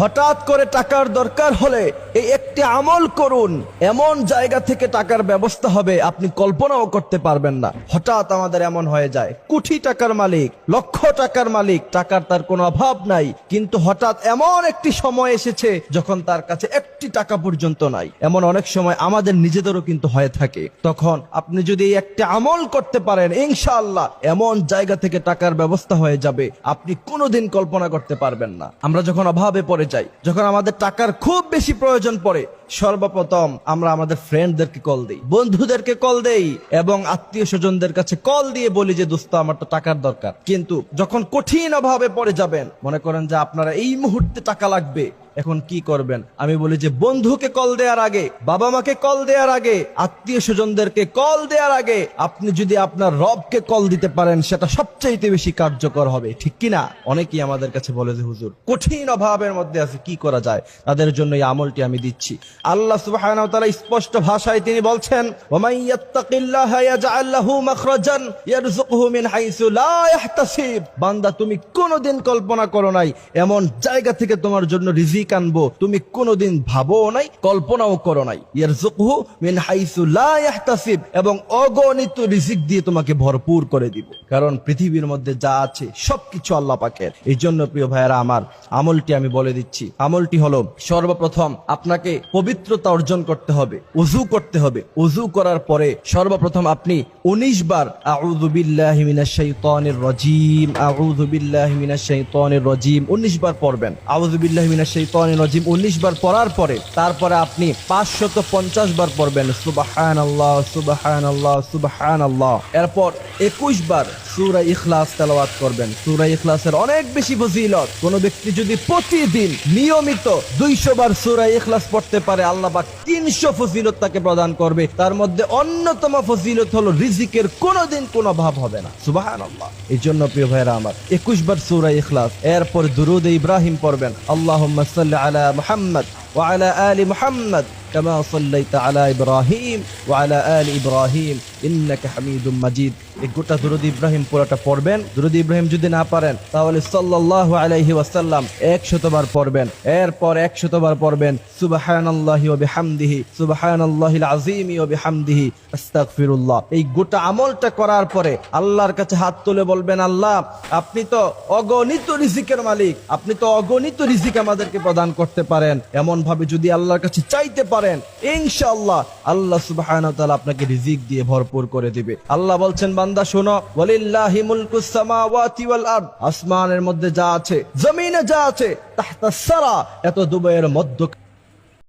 হঠাৎ করে টাকার দরকার হলে এই একটি আমল করুন। এমন জায়গা থেকে টাকার ব্যবস্থা হবে, আপনি কল্পনাও করতে পারবেন না। হঠাৎ আমাদের এমন হয়ে যায়, কোটি টাকার মালিক, লক্ষ টাকার মালিক, টাকার তার কোনো অভাব নাই। কিন্তু হঠাৎ এমন একটি সময় এসেছে যখন তার কাছে একটি টাকা পর্যন্ত নাই। এমন অনেক সময় আমাদের নিজেদেরও কিন্তু হয়ে থাকে। তখন আপনি যদি একটি আমল করতে পারেন, ইনশাআল্লাহ এমন জায়গা থেকে টাকার ব্যবস্থা হয়ে যাবে, আপনি কোনোদিন কল্পনা করতে পারবেন না। আমরা যখন অভাবে পড়ে যাই। যখন আমাদের টাকার খুব বেশি প্রয়োজন পড়ে, সর্বপ্রথম আমরা আমাদের ফ্রেন্ডদেরকে কল দিই, বন্ধুদেরকে কল দেই এবং আত্মীয় স্বজনদের কাছে কল দিয়ে বলি যে, দোস্ত, আমার তো টাকার দরকার। কিন্তু যখন কঠিন অভাবে পড়ে যাবেন, মনে করেন যে আপনারা এই মুহূর্তে টাকা লাগবে এখন কি করবেন? আমি বলি যে, বন্ধুকে কল দেওয়ার আগে বাবা মাকে কল দেওয়ার আগে আত্মীয় স্বজনদেরকে কল দেওয়ার আগে, আপনি যদি আপনার রবকে কল দিতে পারেন, সেটা সবচাইতে বেশি কার্যকর হবে। ঠিক কি না অনেকেই আমাদের কাছে বলে যে, হুজুর, কঠিন অভাবের মধ্যে আছে, কি করা যায়? তাদের জন্য এই আমলটি আমি দিচ্ছি। আল্লাহ তাআলা স্পষ্ট ভাষায় তিনি বলছেন বান্দা, তুমি কোনোদিন কল্পনা করো নাই, এমন জায়গা থেকে তোমার জন্য রিজিক আনব তুমি কোনোদিন ভাবো নাই, কল্পনাও করো নাই। ইয়ারযুকহু মিন এবং অগণিত রিজিক দিয়ে তোমাকে ভরপুর করে দিব। কারণ পৃথিবীর মধ্যে যা আছে, সবকিছু আল্লাহ পাকের। এই জন্য প্রিয় ভাইয়েরা আমার, আমলটি আমি বলে দিচ্ছি। আমলটি হলো, সর্বপ্রথম আপনাকে পবিত্রতা অর্জন করতে হবে উজু করতে হবে। উজু করার পরে সর্বপ্রথম আপনি উনিশ বার, আউযু বিল্লাহি মিনাশ শাইতানির রাজিম আউযু বিল্লাহি মিনাশ শাইতানির রাজিম উনিশ বার পড়বেন। আউযু বিল্লাহি মিনাশ শাইতানির রাজিম উনিশ বার পড়ার পরে, তারপরে আপনি পাঁচশত পঞ্চাশ বার পড়বেন, সুবহানাল্লাহ সুবহানাল্লাহ সুবহানাল্লাহ। এরপর একুশ বার সূরা ইখলাস তেলাওয়াত করবেন। সূরা ইখলাসের অনেক বেশি ফজিলত। কোন ব্যক্তি যদি প্রতিদিন নিয়মিত দুইশো বার সূরা ইখলাস পড়তে পারে, আল্লাহ পাক তিনশো ফজিলত তাকে প্রদান করবে। তার মধ্যে অন্যতম ফজিলত হলো রিজিকের কোনোদিন কোনো অভাব হবে না। সুবহানাল্লাহ। এই জন্য প্রিয় ভাইরা আমার, একুশ বার সূরা ইখলাস। এরপর দুরুদ ইব্রাহিম পড়বেন। আল্লাহুম্মা صل على محمد وعلى آل محمد كما صليت على إبراهيم وعلى آل إبراهيم إنك حميد مجيد এই গোটা দুরুদ ইব্রাহিম পুরোটা পড়বেন দুরুদ ইব্রাহিম যদি না পারেন তাহলে সাল্লাল্লাহু আলাইহি ওয়াসাল্লাম একশতবার পড়বেন এরপর একশতবার পড়বেন সুবহানাল্লাহি ওয়া বিহামদিহি সুবহানাল্লাহিল আযীমি ওয়া বিহামদিহি আস্তাগফিরুল্লাহ এই গোটা আমলটা করার পরে আল্লাহর কাছে হাত তুলে বলবেন আল্লাহ আপনি তো অগণিত রিজিকের মালিক আপনি তো অগণিত রিজিক আমাদেরকে প্রদান করতে পারেন এমন ভাবে যদি আল্লাহর কাছে চাইতে পারেন, ইনশাআল্লাহ আল্লাহ সুবাহ আপনাকে রিজিক দিয়ে ভরপুর করে দিবে। আল্লাহ বলছেন, বান্দা, শোনো আসমানের মধ্যে যা আছে, জমিনে যা আছে, তাহতা সারা, এত দুবাইয়ের মধ্য